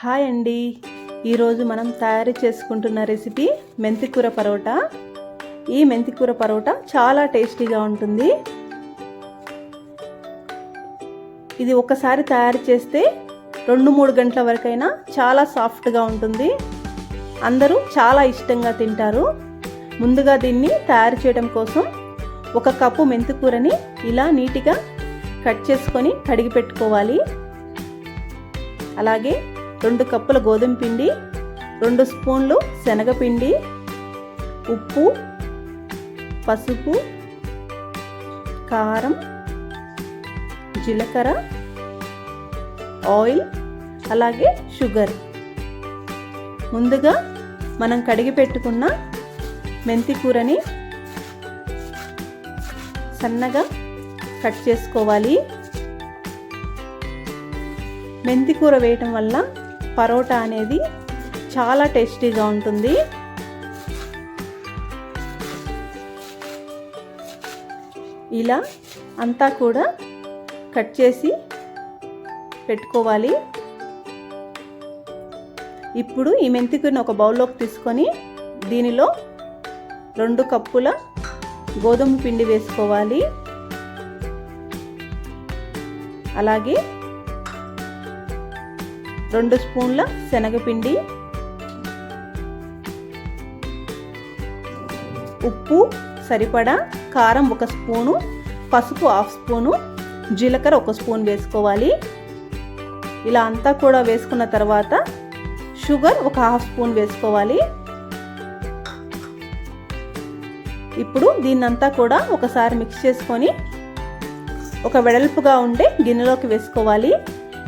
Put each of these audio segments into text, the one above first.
Hi అండి. ఈరోజు మనం తయారు చేసుకుంటున్న రెసిపీ మెంతికూర పరోటా. ఈ మెంతికూర పరోటా చాలా టేస్టీగా ఉంటుంది. ఇది ఒకసారి తయారు చేస్తే రెండు మూడు గంటల వరకైనా చాలా సాఫ్ట్గా ఉంటుంది. అందరూ చాలా ఇష్టంగా తింటారు. ముందుగా దీన్ని తయారు చేయడం కోసం ఒక కప్పు మెంతికూరని ఇలా నీట్గా కట్ చేసుకొని కడిగి పెట్టుకోవాలి. అలాగే రెండు కప్పుల గోధుమ పిండి రెండు స్పూన్లు శనగపిండి ఉప్పు పసుపు కారం జీలకర్ర ఆయిల్ అలాగే షుగర్. ముందుగా మనం కడిగి పెట్టుకున్న మెంతి కూరని సన్నగా కట్ చేసుకోవాలి. మెంతి కూర వేయటం వల్ల పరోటా అనేది చాలా టేస్టీగా ఉంటుంది. ఇలా అంతా కూడా కట్ చేసి పెట్టుకోవాలి. ఇప్పుడు ఈ మెంతికను ఒక బౌల్లోకి తీసుకొని దీనిలో రెండు కప్పుల గోధుమ పిండి వేసుకోవాలి. అలాగే రెండు స్పూన్ల శనగపిండి ఉప్పు సరిపడా కారం ఒక స్పూను పసుపు హాఫ్ స్పూను జీలకర్ర ఒక స్పూన్ వేసుకోవాలి. ఇలా అంతా కూడా వేసుకున్న తర్వాత షుగర్ ఒక హాఫ్ స్పూన్ వేసుకోవాలి. ఇప్పుడు దీన్నంతా కూడా ఒకసారి మిక్స్ చేసుకొని ఒక వెడల్పుగా ఉండే గిన్నెలోకి వేసుకోవాలి.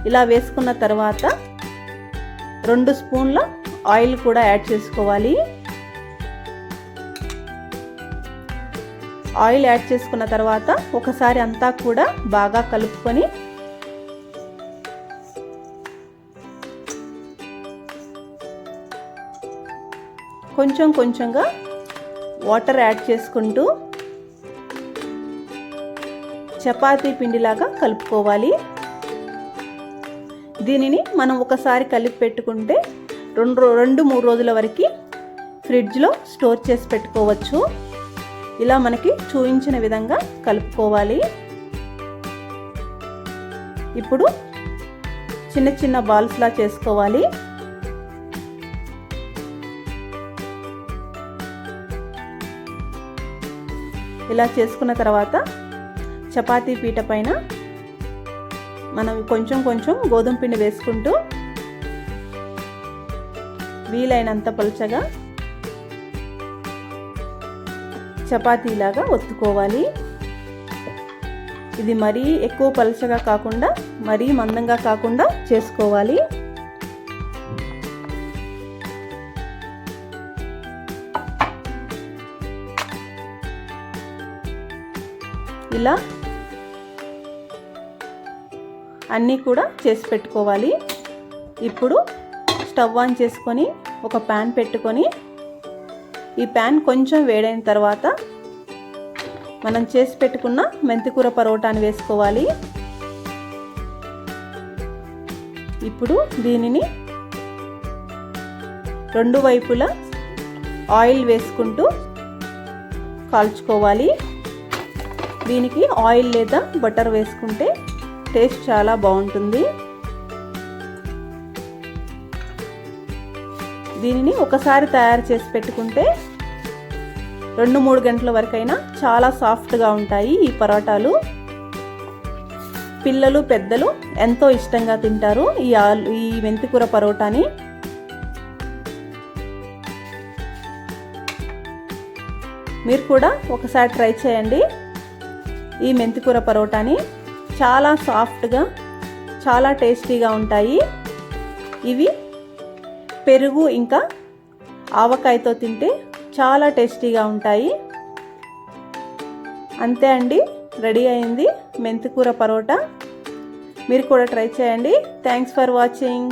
ఇలా వేసుకున్న తర్వాత రెండు స్పూన్ల ఆయిల్ కూడా యాడ్ చేసుకోవాలి. ఆయిల్ యాడ్ చేసుకున్న తర్వాత ఒకసారి అంతా కూడా బాగా కలుపుకొని కొంచెం కొంచెంగా వాటర్ యాడ్ చేసుకుంటూ చపాతీ పిండిలాగా కలుపుకోవాలి. దీనిని మనం ఒకసారి కలిపి పెట్టుకుంటే రెండు రెండు మూడు రోజుల వరకు ఫ్రిడ్జ్లో స్టోర్ చేసి పెట్టుకోవచ్చు. ఇలా మనకి చూపించిన విధంగా కలుపుకోవాలి. ఇప్పుడు చిన్న చిన్న బాల్స్లా చేసుకోవాలి. ఇలా చేసుకున్న తర్వాత చపాతీ పీట పైన మనం కొంచెం కొంచెం గోధుమ పిండి వేసుకుంటూ వీలైనంత పలుచగా చపాతీలాగా ఒత్తుకోవాలి. ఇది మరీ ఎక్కువ పలుచగా కాకుండా మరీ మందంగా కాకుండా చేసుకోవాలి. ఇలా అన్నీ కూడా చేసి పెట్టుకోవాలి. ఇప్పుడు స్టవ్ ఆన్ చేసుకొని ఒక ప్యాన్ పెట్టుకొని ఈ ప్యాన్ కొంచెం వేడైన తర్వాత మనం చేసి పెట్టుకున్న మెంతికూర పరోటాని వేసుకోవాలి. ఇప్పుడు దీనిని రెండు వైపులా ఆయిల్ వేసుకుంటూ కాల్చుకోవాలి. దీనికి ఆయిల్ లేదా బటర్ వేసుకుంటే టేస్ట్ చాలా బాగుంటుంది. దీనిని ఒకసారి తయారు చేసి పెట్టుకుంటే రెండు మూడు గంటల వరకైనా చాలా సాఫ్ట్గా ఉంటాయి ఈ పరోటాలు. పిల్లలు పెద్దలు ఎంతో ఇష్టంగా తింటారు ఈ ఆలు ఈ మెంతికూర పరోటాని. మీరు కూడా ఒకసారి ట్రై చేయండి ఈ మెంతికూర పరోటాని. చాలా సాఫ్ట్గా చాలా టేస్టీగా ఉంటాయి. ఇవి పెరుగు ఇంకా ఆవకాయతో తింటే చాలా టేస్టీగా ఉంటాయి. అంతే అండి రెడీ అయింది మెంతికూర పరోటా. మీరు కూడా ట్రై చేయండి. Thanks for watching.